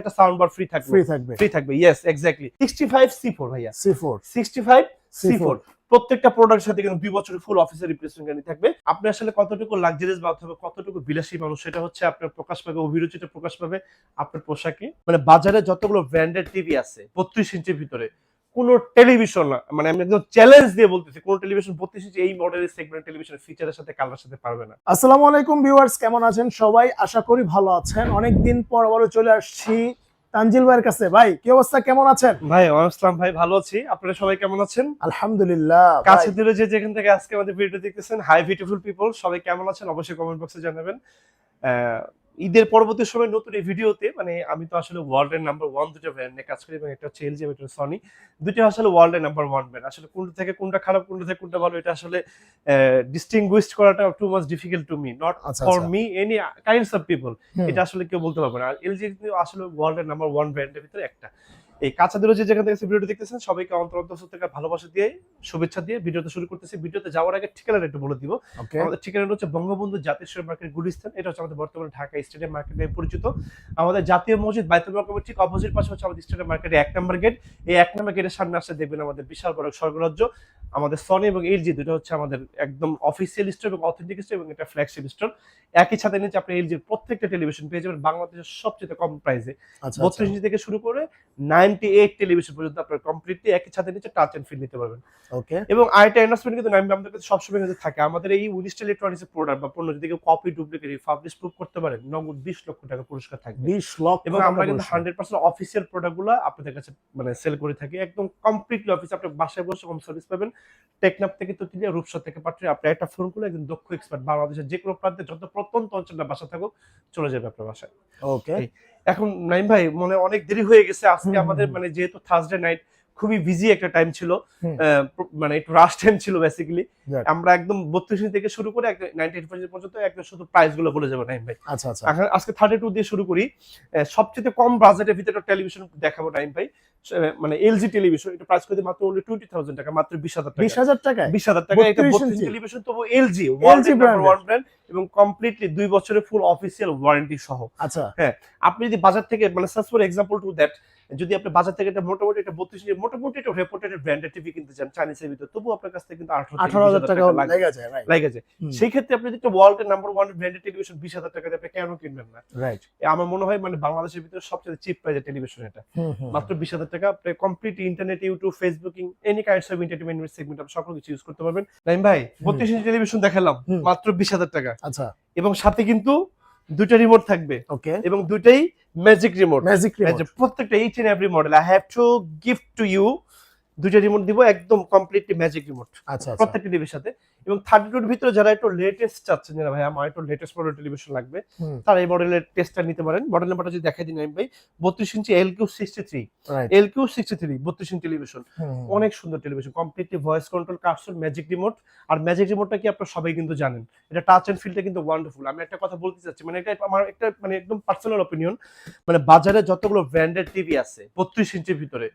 একটা sound bar free থাকবে। Free থাকবে। ফ্রি থাকবে yes exactly sixty five C four ভাইয়া C four sixty five C C4 প্রত্যেকটা প্রোডাক্টের সাথে কিন্তু দুই বছরের ফুল অফিসের রিপ্লেসমেন্ট গ্যারান্টি থাকবে। আপনি আসলে কতটুকু লাক্সারিয়াস বা অথবা কতটুকু বিলাসী মানুষ সেটা হচ্ছে আপনার প্রকাশ পাবে অভিরুচিটা প্রকাশ পাবে আপনার পোশাকে। মানে বাজারে যতগুলো ব্র্যান্ডেড টিভি আছে বত্রিশ ইঞ্চির ভিতরে কোন টেলিভিশন না মানে আমি একদম চ্যালেঞ্জ দিয়ে বলতেছি কোন টেলিভিশন বত্রিশ ইঞ্চি এই মডেলের সেগমেন্ট টেলিভিশন ফিচারের সাথে কালার সাথে পারবে না। আসসালামু আলাইকুম ভিউয়ার্স কেমন আছেন সবাই? আশা করি ভালো আছেন। অনেকদিন পর আবারও চলে আসছি তানজিল ভাইয়ের কাছে। ভাই কি অবস্থা? কেমন আছেন? ভাই আসসালাম ভাই ভালো আছি। আপনারা সবাই কেমন আছেন? আলহামদুলিল্লাহ কাছে দূরে যে যেখান থেকে আজকে আমাদের ভিডিও দেখতেছেন হাই বিউটিফুল পিপল সবাই কেমন আছেন? অবশ্যই কমেন্ট বক্সে জানাবেন। ঈদের পরবর্তী সময় নতুন এই ভিডিওতে মানে আমি তো আসলে ওয়ার্ল্ডের নাম্বার ওয়ান দুটো ব্র্যান্ড নিয়ে কাজ করি এবং একটা হচ্ছে এলজি একটা সনি দুটো আসলে ওয়ার্ল্ডের নাম্বার ওয়ান ব্র্যান্ড আসলে কোনটা থেকে কোনটা খারাপ কোনটা থেকে কোনটা ভালো এটা আসলে ডিস্টিংগুইশ করাটা too much difficult to me not for. Me any kinds of people এটা আসলে কেউ বলতে পারবে না। এলজি আসলে ওয়ার্ল্ডের নাম্বার ওয়ান ব্র্যান্ডের ভিতরে একটা। এই কাঁচা দূরে যে যেখান থেকে ভিডিওটি দেখতেছেন সবাইকে অন্তর অন্তর থেকে ভালোবাসা দিয়ে শুভেচ্ছা দিয়ে ভিডিওতে শুরু করতেছি। ভিডিওতে যাওয়ার আগে ঠিকানাটা একটু বলে দিব। আমাদের ঠিকানাটা হচ্ছে বঙ্গবন্ধু জাতীয় শেয়ার মার্কেট গুলিস্তান এটা হচ্ছে আমাদের বর্তমানে ঢাকা স্টেডিয়াম মার্কেট নামে পরিচিত। আমাদের জাতীয় মসজিদ বাইতুল মার্কেটের ঠিক অপোজিট পাশে হচ্ছে আমাদের স্টেডিয়াম মার্কেটের এক নম্বর গেট এই এক নম্বর গেটের সামনে আসলে দেখবেন আমাদের বিশাল বড় স্বর্গরাজ্য। আমাদের সনি এবং এলজি দুটো হচ্ছে আমাদের একদম অফিসিয়াল স্টোর এবং অথেন্টিক স্টোর এবং এটা ফ্ল্যাগশিপ স্টোর একই সাথে নিচে আপনি এলজির প্রত্যেকটা টেলিভিশন পেয়ে যাবেন বাংলাদেশের সবচেয়ে কম প্রাইসে আচ্ছা বত্রিশ ইঞ্চি থেকে শুরু করে নাইনটি এইট টেলিভিশন পর্যন্ত আপনার কমপ্লিটলি একই ছাদের নিচে টাচ এন্ড ফিল নিতে পারবেন। ওকে এবং আরেকটা অ্যানাউন্সমেন্ট কিন্তু আমাদের কাছে সবসময় কিন্তু থাকে। আমাদের এই উনিশ ইলেকট্রনিক্স প্রোডাক্ট বা পণ্য যদি কেউ কপি ডুপ্লিকেট পাবলিশ প্রুফ করতে পারেন নগদ বিশ লক্ষ টাকা পুরস্কার থাকবে। 20 লক্ষ এবং আমরা কিন্তু হান্ড্রেড পার্সেন্ট অফিসিয়াল প্রোডাক্টগুলো আপনাদের কাছে মানে সেল করে থাকি। একদম কমপ্লিটলি অফিস আপনি বাসায় বসে হোম সার্ভিস পাবেন। টেকনাপ থেকে তো তিলিয়া রূপসা থেকে পাঠিয়ে আপনি একটা ফোন করলে একদম দক্ষ এক্সপার্ট বাংলাদেশের যে কোনো প্রান্তে যত প্রত্যন্ত অঞ্চলটা বাসা থাকুক চলে যাবে আপনার বাসায়। ওকে এখন নাইম ভাই মানে অনেক দেরি হয়ে গেছে আজকে আমাদের মানে যেহেতু থার্সডে নাইট খুবই বিজি একটা টাইম ছিল মানে একটু রাশ টাইম ছিল বেসিক্যালি আমরা একদম বত্রিশ থেকে শুরু করে নাইনটি এইট পর্যন্ত একদম শুধু প্রাইসগুলো বলে যাব নাইম ভাই। আচ্ছা আচ্ছা। আজকে থার্টি টু দিয়ে শুরু করি। সবচেয়ে কম বাজেটের ভিতরে টেলিভিশন দেখাবো নাইম ভাই। মানে এলজি টেলিভিশন এটা প্রাইস করে মাত্র ওনলি টোয়েন্টি থাউজেন্ড টাকা মাত্র বিশ হাজার টাকা। 20000 টাকায়? বিশ হাজার টাকা এটা 32 বত্রিশ টেলিভিশন তবু এলজি brand-এর। ব্র্যান্ড এবং কমপ্লিটলি দুই বছরের ফুল অফিসিয়াল ওয়ারেন্টি সহ। আচ্ছা। হ্যাঁ আপনি যদি বাজার থেকে মানে search for example to that যদি আপনি বাজার থেকে একটা মোটামুটি একটা বত্রিশ ইঞ্চি মোটামুটি একটা রেপুটেড ব্র্যান্ডেড টিভি কিনতে চান চাইনিজের ভিতরে তবু আপনার কাছ থেকে কিন্তু আঠারো 18000 টাকা লাগে যায় রাইট লাগে যায়। সেই ক্ষেত্রে আপনি যদি একটা ওয়ার্ল্ডের নাম্বার ওয়ান ব্র্যান্ডেড টেলিভিশন বিশ হাজার টাকা দিয়ে আপনি কেন কিনবেন না? রাইট আমার মনে হয় মানে বাংলাদেশের ভিতরে সবচেয়ে চিপ প্রাইজের টেলিভিশন এটা। মাত্র বিশ হাজার টাকা আপনি complete internet YouTube facebooking any kinds of entertainment segment আপনি সকল কিছু ইউজ করতে পারবেন। নাইম ভাই বত্রিশ ইঞ্চি টেলিভিশন দেখালাম মাত্র বিশ হাজার টাকা। আচ্ছা। এবং সাথে কিন্তু দুটো রিমোট থাকবে। ওকে। এবং দুটাই ম্যাজিক রিমোট ম্যাজিক রিমোট প্রত্যেকটা H and every model I have to gift to you দুইটা রিমোট দিব একদম কমপ্লিটলি ম্যাজিক রিমোট আচ্ছা প্রত্যেকটা টিভির সাথে। এবং থার্টি টুর ভিতরে যারা একটু লেটেস্ট চাচ্ছেন যারা ভাই আমার একটু লেটেস্ট মডেল টেলিভিশন লাগবে তারা এই মডেলের টেস্টটা নিতে পারেন। মডেল নাম্বারটা যদি দেখাই দিন আমি ভাই বত্রিশ inch L Q sixty three L Q sixty three বত্রিশ ইঞ্চি টেলিভিশন অনেক সুন্দর television completely voice control capsule magic remote আর ম্যাজিক রিমোটটা কি আপনারা সবাই কিন্তু জানেন। এটা টাচ এন্ড ফিলটা কিন্তু ওয়ান্ডারফুল আমি একটা কথা বলতে চাচ্ছি মানে এটা আমার একটা মানে একদম পার্সোনাল অপিনিয়ন মানে বাজারে যতগুলো ব্র্যান্ডেড টিভি আছে বত্রিশ ইঞ্চির ভিতরে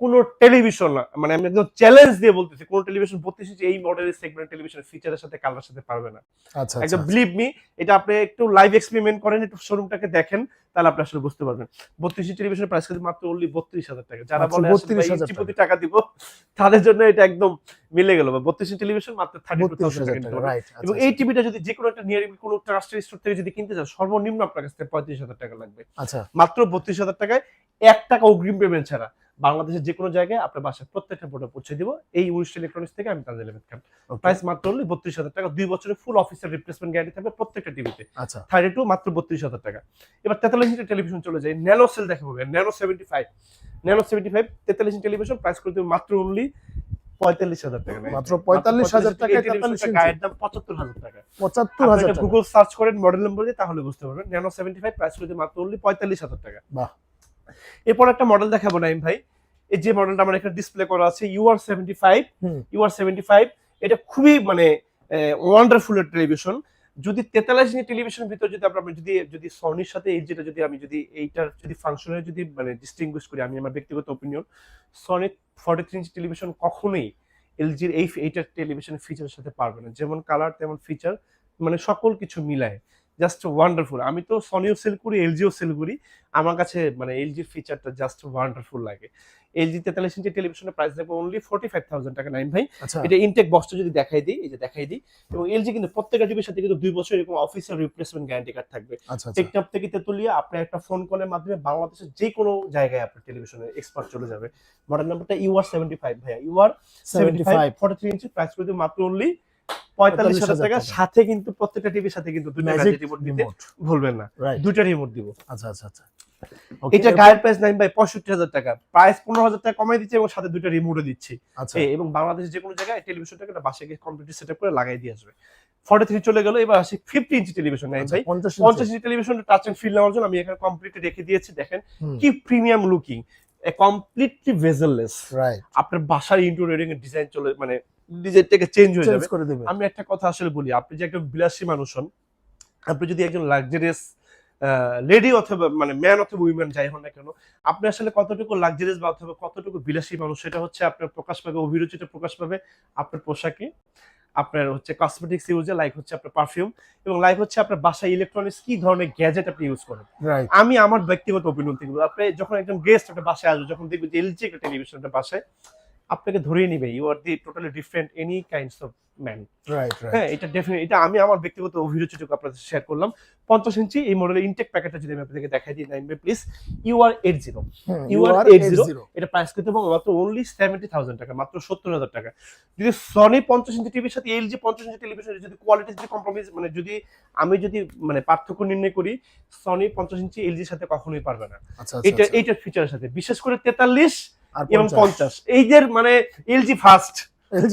কোন টেলিভিশন না মানে আমি একদম চ্যালেঞ্জ দিয়ে বলতেছি কোন টেলিভিশন বত্রিশ ইঞ্চি এই মডেলের সেগমেন্ট টেলিভিশন ফিচারের সাথে কালার সাথে পারবে না। আচ্ছা একদম আচ্ছা। বিলিভ মি এটা আপনি একটু লাইভ এক্সপেরিমেন্ট করেন একটু শোরুমটাকে দেখেন তাহলে আপনি আসলে বুঝতে পারবেন। বত্রিশ টেলিভিশনের প্রাইস কিন্তু মাত্র অনলি বত্রিশ হাজার টাকা। যারা বলে 32,000 বত্রিশ প্রতি টাকা। দিব তাদের জন্য এটা একদম মিলে গেল। বা বত্রিশ টেলিভিশন মাত্র থার্টি টু 32000 টাকা রাইট এবং এই টিভিটা যদি যে কোনো একটা নিয়ার কোনো ট্রাস্টেড স্টোর থেকে যদি কিনতে চান সর্বনিম্ন আপনার কাছ পঁয়ত্রিশ হাজার টাকা লাগবে। আচ্ছা। মাত্র বত্রিশ হাজার টাকায় এক টাকা অগ্রিম পেমেন্ট ছাড়া। বাংলাদেশের যে কোনো জায়গায় আপনার বাসায় প্রত্যেকটা প্রোডাক্ট পৌঁছে দিব। এই উনিশ ইলেকট্রনিক্স থেকে আমি তাদের লেভেল খান প্রাইস মাত্র অনলি বত্রিশ হাজার টাকা। দুই বছরের ফুল অফিসের রিপ্লেসমেন্ট গ্যারান্টি থাকবে প্রত্যেকটা টিভিতে আচ্ছা। থার্টি টু মাত্র বত্রিশ হাজার টাকা। এবার তেতাল্লিশ ইঞ্চি টেলিভিশন চলে যায় ন্যানো সেল দেখা হবে nano seventy five nano seventy five তেতাল্লিশ ইঞ্চি টেলিভিশন প্রাইস করে দেবে মাত্র অনলি পঁয়তাল্লিশ হাজার টাকা মাত্র 45,000 টাকায় 43 ইঞ্চি। গায়ের দাম পঁচাত্তর হাজার টাকা। পঁচাত্তর হাজার গুগল সার্চ করেন মডেল নম্বর দিয়ে তাহলে বুঝতে পারবেন। ন্যানো সেভেন্টি ফাইভ প্রাইস করে মাত্র অনলি পঁয়তাল্লিশ হাজার টাকা। বাহ। এরপর একটা মডেল দেখাবো নাইম ভাই। এই যে মডেলটা আমার এখানে ডিসপ্লে করা আছে UR seventy five UR seventy five এটা খুবই মানে ওয়ান্ডারফুল টেলিভিশন যদি তেতাল্লিশ ইঞ্চি টেলিভিশনের ভিতর যদি আমরা যদি যদি সনির সাথে এই যেটা যদি আমি যদি এইটার যদি ফাংশনের যদি মানে ডিস্টিংগুইশ করি আমি আমার ব্যক্তিগত opinion Sony forty three inch television কখনোই এলজির এই এইটার টেলিভিশন ফিচারের সাথে পারবে না। যেমন কালার তেমন ফিচার মানে সকল কিছু মিলায়। জাস্ট ওয়ান্ডারফুল আমি তো সনিও সেল করি এলজিও সেল করি। আমার কাছে মানে এলজির ফিচারটা জাস্ট ওয়ান্ডারফুল লাগে। এলজি তেতাল্লিশ ইঞ্চি টেলিভিশনের প্রাইস দেখব অনলি ফোর্টি ফাইভ থাউজেন্ড টাকা। নাইন ভাই আচ্ছা। এটা ইনটেক বক্সটা যদি দেখাই দিই এই যে দেখাই দিই এবং এলজি কিন্তু প্রত্যেকটা টিভির সাথে কিন্তু দুই বছর এরকম অফিসিয়াল রিপ্লেসমেন্ট গ্যারান্টি কার্ড থাকবে। আচ্ছা আচ্ছা। টেকনাপ থেকে তেতুলিয়া আপনার একটা ফোন কলের মাধ্যমে বাংলাদেশের যে কোনো জায়গায় আপনার টেলিভিশনের এক্সপার্ট চলে যাবে। মডেল নাম্বারটা ইউআর সেভেন্টি ফাইভ ভাইয়া। UR seventy five forty three inch price করে মাত্র অনলি পঁয়তাল্লিশ হাজার টাকা। সাথে কিন্তু প্রত্যেকটা টিভির সাথে কিন্তু রিমোট দিতে ভুলবেন না। রাইট রিমোট দিব। আচ্ছা আচ্ছা আচ্ছা। এটা গায়ের প্রাইস নাই ভাই পঁয়ষট্টি হাজার টাকা। প্রাইস পনেরো হাজার টাকা কমাই দিচ্ছে এবং সাথে দুইটা রিমোটও দিচ্ছি। এবং বাংলাদেশের যে কোনো জায়গায় টেলিভিশনটাকে বাসায় গিয়ে কমপ্লিট সেট করে লাগাই দিয়ে আসবে। ফর্টি থ্রি চলে গেল এবার আসি ফিফটি ইঞ্চি টেলিভিশন নাই ভাই পঞ্চাশ inch television touch and feel নেওয়ার জন্য আমি এখানে কমপ্লিট রেখে দিয়েছি দেখেন। কি premium looking completely bezelless right আপনার বাসার ইন্টেরিয়রিং এর ডিজাইন চলে মানে ডিজাইনটাকে চেঞ্জ হয়ে যাবে। আমি একটা কথা আসলে বলি আপনি যে একজন বিলাসী মানুষ হন আপনি যদি একজন লাক্সারিয়াস লেডি অথবা মানে ম্যান অথবা উইমেন যাই হন না কেন আপনি আসলে কতটুকু লাক্সারিয়াস বা অথবা কতটুকু বিলাসী মানুষ সেটা হচ্ছে আপনার প্রকাশ পাবে অভিরুচিটা প্রকাশ পাবে আপনার পোশাকে। আপনার হচ্ছে কসমেটিক্স ইউজে লাইক হচ্ছে আপনার পারফিউম এবং লাইক হচ্ছে আপনার বাসায় ইলেকট্রনিক্স কি ধরনের গ্যাজেট আপনি ইউজ করেন। আমি আমার ব্যক্তিগত অপিনিয়ন থেকে আপনি যখন একজন গেস্ট একটা বাসায় আসবে যখন দেখবেন যে এলজি একটা টেলিভিশন একটা বাসায় আপনাকে ধরিয়ে নিবে। You are the totally different any kinds of man right right হ্যাঁ এটা ডেফিনেট এটা আমি আমার ব্যক্তিগত অভিরুচিটুকু আপনাদের শেয়ার করলাম। পঞ্চাশ ইঞ্চি এই মডেলের ইনটেক প্যাকেটটা যদি আমি আপনাদেরকে দেখাই দিই nine please you R eight zero you আর 80 জিরো এটা প্রাইস পারব মাত্র অনলি সেভেন্টি থাউজেন্ড টাকা মাত্র সত্তর হাজার টাকা। যদি সনি পঞ্চাশ ইঞ্চি টিভির সাথে এলজি পঞ্চাশ ইঞ্চি টেলিভিশনের যদি কোয়ালিটি যদি কম্প্রোমাইজ মানে যদি আমি যদি মানে পার্থক্য নির্ণয় করি সনি পঞ্চাশ ইঞ্চি এলজির সাথে কখনোই পারবে না। আচ্ছা এটা আচ্ছা। এইটার ফিচারের সাথে। বিশেষ করে তেতাল্লিশ এবং 50 পঞ্চাশ। এইদের মানে এলজি ফার্স্ট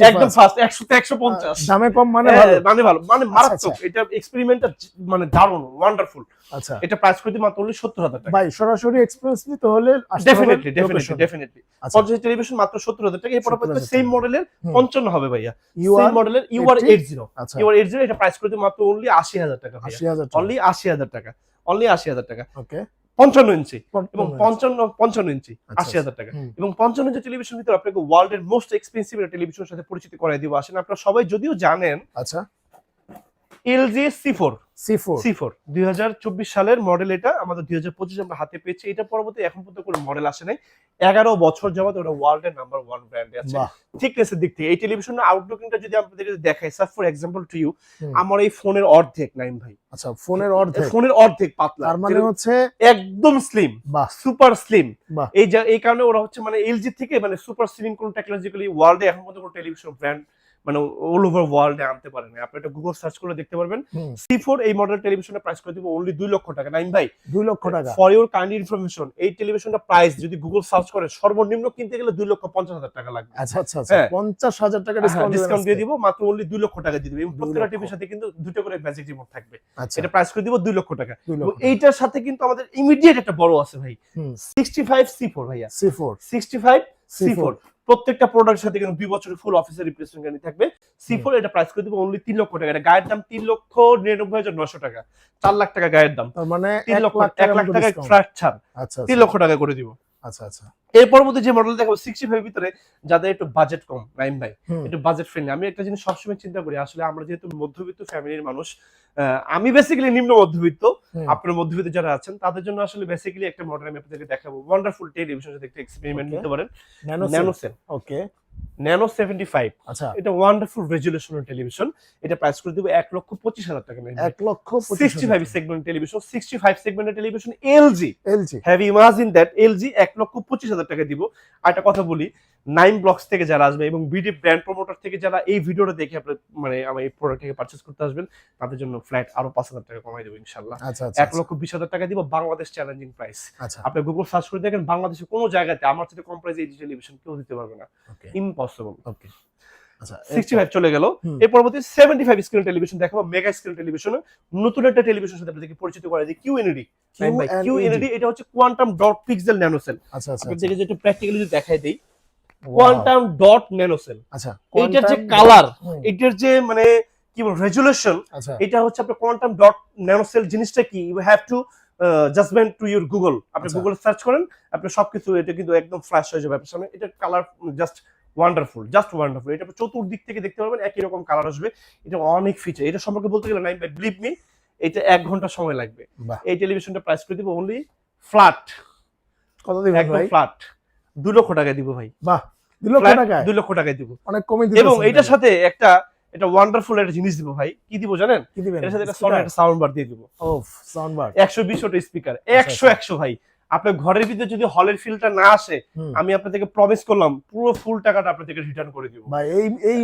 একদম ফার্স্ট একশো একশো পঞ্চাশ দামে কম মানে হ্যাঁ, ভালো? মানে ভালো। মানে মারাত্মক। আচ্ছা। এটা এক্সপেরিমেন্টটা মানে দারুণ ওয়ান্ডারফুল আচ্ছা। এটা প্রাইস করে মাত্র only সত্তর হাজার টাকা। ভাই সরাসরি এক্সপ্রেস নিতে হলে ডেফিনেটলি ডেফিনেটলি। ডেফিনেটলি আচ্ছা। পঞ্চাশ টেলিভিশন মাত্র সত্তর হাজার টাকা। এরপর 70,000 সেম। মডেলের পঞ্চান্ন হবে ভাইয়া। সেম মডেলের ইউআর 80 এইট জিরো আচ্ছা। ইউআর এইট জিরো এটা প্রাইস করে মাত্র অনলি আশি হাজার টাকা আশি হাজার অনলি আশি হাজার টাকা। অনলি আশি হাজার টাকা। ওকে পঞ্চান্ন ইঞ্চি এবং পঞ্চান্ন পঞ্চান্ন ইঞ্চি আচ্ছা, আশি হাজার টাকা। এবং পঞ্চান্ন ইঞ্চি টেলিভিশন ভিতরে আপনাকে ওয়ার্ল্ডের মোস্ট এক্সপেন্সিভ টেলিভিশনের সাথে পরিচিত করাই দিব। আসেন আপনারা সবাই যদিও জানেন আচ্ছা। LG C four. C four. C four. দুই হাজার চব্বিশ সালের মডেল এটা। আমাদের দুই হাজার পঁচিশ আমরা হাতে পেয়েছি। এটা পরবর্তী এখন পর্যন্ত কোনো মডেল আসে নাই। এগারো বছর যাবত ওটা ওয়ার্ল্ডের নাম্বার ওয়ান ব্র্যান্ডে আছে। থিকনেসের দিক থেকে। এই টেলিভিশনের আউটলুকিংটা যদি আপনাদের দেখাই sir for example to you আমার এই ফোনের অর্ধেক নাইন ভাই। আচ্ছা ফোনের অর্ধেক? ফোনের অর্ধেক পাতলা। তার মানে হচ্ছে একদম স্লিম বাহ। সুপার স্লিম এই যা এই কারণে ওরা হচ্ছে মানে এলজি থেকে মানে সুপার স্লিম কোন টেকনোলজিক্যালি ওয়ার্ল্ডে এখন পর্যন্ত কোনো টেলিভিশন ব্র্যান্ড মানে অল ওভার ওয়ার্ল্ডে আনতে পারেন। আপনি এটা গুগল সার্চ করে দেখতে পারবেন। সি ফোর এই মডেল টেলিভিশনের প্রাইস করে দিব অনলি দুই লক্ষ টাকা। নাইন ভাই দুই লক্ষ টাকা। ফর ইউর কাইন্ড ইনফরমেশন এই টেলিভিশনটা প্রাইস যদি গুগল সার্চ করে সর্বনিম্ন কিনতে গেলে দুই লক্ষ পঞ্চাশ হাজার টাকা লাগবে। আচ্ছা আচ্ছা আচ্ছা। হ্যাঁ। পঞ্চাশ হাজার টাকা ডিসকাউন্ট ডিসকাউন্ট দিয়ে দিব মাত্র অনলি দুই লক্ষ টাকা দিয়ে দিব। প্রত্যেকটা টিভির সাথে কিন্তু দুটো করে ম্যাজিক রিমোট থাকবে। আচ্ছা। এটা প্রাইস করে দিব দুই লক্ষ টাকা। এইটার সাথে কিন্তু আমাদের ইমিডিয়েট একটা বড় আছে ভাই। সিক্সটি ফাইভ সি ফোর ভাইয়া। C four sixty five C four প্রত্যেকটা প্রোডাক্টের সাথে কিন্তু দুই বছরের ফুল অফিসের রিপ্লেসমেন্ট গ্যারান্টি থাকবে। সি ফোর এটা প্রাইস করে দিব অনলি তিন লক্ষ টাকা। এটা গায়ের দাম তিন লক্ষ নিরানব্বই হাজার নশো টাকা। চার লাখ টাকা গায়ের দাম। তার মানে এক লক্ষ লাখ এক লাখ টাকা ফ্ল্যাট ছাড়। আচ্ছা তিন লক্ষ টাকা করে দিব। আচ্ছা আচ্ছা। এর পরবর্তী যে মডেল দেখাবো সিক্সটি ফাইভ ভিতরে যাদের একটু বাজেট কম রাইম ভাই একটু বাজেট ফ্রেন্ডলি আমি একটা জিনিস সবসময় চিন্তা করি আসলে আমরা যেহেতু মধ্যবিত্ত ফ্যামিলির মানুষ আমি বেসিক্যালি নিম্ন মধ্যবিত্ত। আপনার মধ্যবিত্ত যারা আছেন তাদের জন্য আসলে বেসিক্যালি একটা মডেল আমি আপনাদেরকে দেখাবো। ওয়ান্ডারফুল টেলিভিশন সাথে একটা এক্সপেরিমেন্ট. নিতে পারেন। ওকে ন্যানো সেভেন্টি ফাইভ আচ্ছা। এটা ওয়ান্ডারফুল রেজুলেশন টেলিভিশন এটা প্রাইস করে দেবো এক লক্ষ পঁচিশ হাজার টাকা। এক lakh sixty five segment television sixty five সেগমেন্টের television LG LG have imagine that LG এক লক্ষ পঁচিশ হাজার টাকা দিব। আর একটা কথা বলি নাইন ব্লকস থেকে যারা আসবে এবং বিডি ব্র্যান্ড প্রমোটার থেকে যারা এই ভিডিওটা দেখে আপনার মানে আমার এই প্রোডাক্ট থেকে পারচেস করতে আসবেন তাদের জন্য ফ্ল্যাট আরও পাঁচ হাজার টাকা কমাই দেবো ইনশাল্লাহ। আচ্ছা আচ্ছা এক লক্ষ বিশ হাজার টাকা দিব বাংলাদেশ চ্যালেঞ্জিং প্রাইস আপনি গুগল সার্চ করে দেখেন বাংলাদেশের কোনো জায়গাতে আমার সাথে কম প্রাইসে এই টেলিভিশন কেউ দিতে পারবে না। ইম্পসিবল ওকে সিক্সটি ফাইভ চলে গেল। এর পরবর্তী সেভেন্টি ফাইভ স্ক্রিন টেলিভিশন দেখাবো মেগা স্ক্রিন টেলিভিশন নতুন একটা টেলিভিশন সাথে আপনাদেরকে পরিচিত করে দিই কিউ এনডি কিউ এটা হচ্ছে কোয়ান্টাম ডট পিক্সেল ন্যানোসেল আপনাদেরকে যেটা প্র্যাকটিক্যালি যদি দেখাই দেই. কোয়ান্টাম ডট ন্যানোসেল আচ্ছা এইটার যে কালার এটার যে মানে কি বলব রেজুলেশন আচ্ছা। এটা হচ্ছে আপনার কোয়ান্টাম ডট ন্যানোসেল জিনিসটা কি? You have to judgment to your Google আপনি আচ্ছা। গুগল সার্চ করেন আপনি সবকিছু এটা কিন্তু একদম ফ্ল্যাশ হয়ে যাবে আপনার সামনে। এটা colour just wonderful just wonderful এটা চতুর্দিক থেকে দেখতে পারবেন একই রকম কালার আসবে। এটা অনেক ফিচার এটা সম্পর্কে বলতে গেলে নাই বিলিভ মি এটা এক ঘণ্টা সময় লাগবে। এই টেলিভিশনটা প্রাইস করে দিব অনলি ফ্ল্যাট কত একদম ভাই? ফ্ল্যাট দু লক্ষ টাকায় দিব ভাই। বাহ দুই লক্ষ টাকায়? দুই লক্ষ টাকায় দিব। অনেক কমে এবং এটার সাথে একটা এটা ওয়ান্ডারফুল একটা জিনিস দিব ভাই। কি দিব জানেন? কি দিবেন? এটার সাথে একটা সনি একটা সাউন্ড বার দিয়ে দিব। ওফ সাউন্ড বার একশো বিশ ওটা স্পিকার একশো আচ্ছা। একশো ভাই। আপনার ঘরের ভিতরে যদি হলের ফিলটা না আসে আমি আপনাদেরকে প্রমিস করলাম পুরো ফুল টাকাটা আপনাদেরকে রিটার্ন করে দিব। ভাই এই এই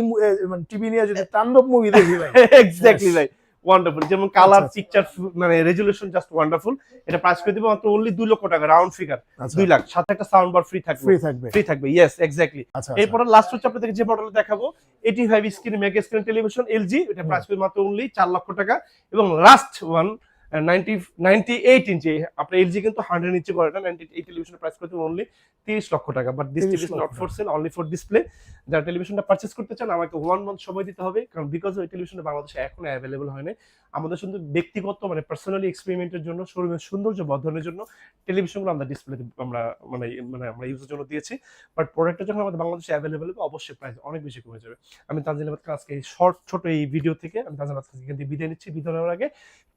মানে টিভি নিয়ে যদি তাণ্ডব মুভি দেখি ভাই। এক্স্যাক্টলি ভাই। ওয়ান্ডারফুল যেমন কালার আচ্ছা, পিকচার মানে রেজুলেশন জাস্ট ওয়ান্ডারফুল এটা প্রাইস করে দিব মাত্র অনলি দুই লক্ষ টাকা রাউন্ড ফিগার আচ্ছা। দুই লাখ। সাথে একটা সাউন্ড বার ফ্রি থাকবে। ফ্রি থাকবে। ফ্রি থাকবে ইয়েস এক্স্যাক্টলি আচ্ছা এরপরে লাস্ট হচ্ছে আপনাদের যে মডেল দেখাবো এটি five screen mega screen television LG এটা প্রাইস করে মাত্র অনলি চার লক্ষ টাকা। এবং last one ninety ninety eight inch আপনার এলজি কিন্তু হান্ড্রেড ইঞ্চি করে না নাইনটি এই টেলিভিশনের প্রাইস করতে অনলি তিরিশ লক্ষ টাকা but this TV not for sale only for display যারা টেলিভিশনটা পারচেস করতে চান আমাকে ওয়ান মান্থ সময় দিতে হবে কারণ বিকজ ওই টেলিভিশনটা বাংলাদেশে এখনও অ্যাভেলেবল হয় না আমাদের শুধু ব্যক্তিগত মানে পার্সোনালি এক্সপেরিমেন্টের জন্য শোরুমের সৌন্দর্য বর্ধনের জন্য টেলিভিশনগুলো আমরা ডিসপ্লে আমরা মানে মানে আমরা ইউজের জন্য দিয়েছি। বাট প্রোডাক্টটা যখন আমাদের বাংলাদেশে অ্যাভেলেবল হবে অবশ্যই প্রাইস অনেক বেশি কমে যাবে। আমি তানজিল আহমেদ আজকে শর্ট ছোট এই ভিডিও থেকে আমি তানজিল আহমেদ থেকে বিদায় নিচ্ছি বিদায় নেওয়ার আগে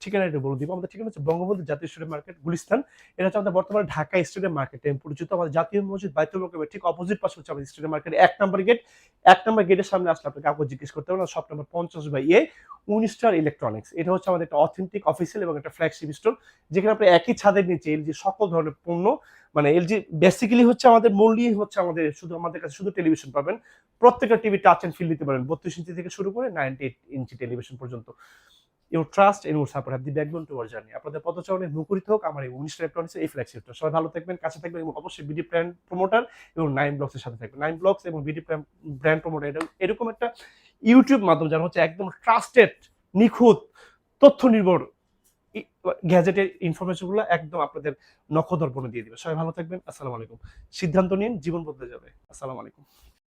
ঠিকানা এটা বলে দিব আমাদের ঠিকানা হচ্ছে বঙ্গবন্ধু জাতীয় স্টেডিয়াম মার্কেট, গুলিস্তান। এটা হচ্ছে আমাদের বর্তমানে ঢাকা স্টেডিয়াম মার্কেট পরিচিত আমাদের জাতীয় মসজিদ বাইতুল ঠিক অপোজিট পাশে হচ্ছে আমাদের স্টেডিয়াম মার্কেট। এক নম্বর গেট এক নম্বর গেটের সামনে আসলে আপনাকে কাউকে জিজ্ঞেস করতে হবে সব নম্বর পঞ্চাশ বাই এ উনিশটার ইলেকট্রনিক্স এটা হচ্ছে আমাদের একটা অথেন্টিক অফিসিয়াল এবং একটা ফ্ল্যাগশিপ স্টোর যেখানে আপনি একই ছাদের নিচে এলজি সকল ধরনের পণ্য মানে এলজি বেসিক্যালি হচ্ছে আমাদের মূল্যই হচ্ছে আমাদের শুধু আমাদের কাছে শুধু টেলিভিশন পাবেন। প্রত্যেকটা টিভি টাচ এন্ড ফিল দিতে পারেন। বত্রিশ ইঞ্চি থেকে শুরু করে নাইনটি এইট ইঞ্চি টেলিভিশন পর্যন্ত। Your trust and your support have the backbone to journey. আপনাদের পদচারণে মুখরিত হোক আমার এই উনিশ ইলেকট্রনিক্স এই ফ্ল্যাগশিপ স্টোর সবাই ভালো থাকবেন, কাছে থাকবেন এবং অবশ্যই বিডি ব্র্যান্ড প্রমোটার এবং নাইন ব্লগসের সাথে থাকবেন। নাইন ব্লগস এবং বিডি ব্র্যান্ড প্রমোটার এরকম একটা ইউটিউব মাধ্যম যারা হচ্ছে একদম ট্রাস্টেড নিখুঁত তথ্য নির্ভর গ্যাজেটের ইনফরমেশনগুলো একদম আপনাদের নখদর্পণে দিয়ে দিবে। সবাই ভালো থাকবেন, আসসালামু আলাইকুম। সিদ্ধান্ত নিন, জীবন বদলে যাবে। আসসালামু আলাইকুম।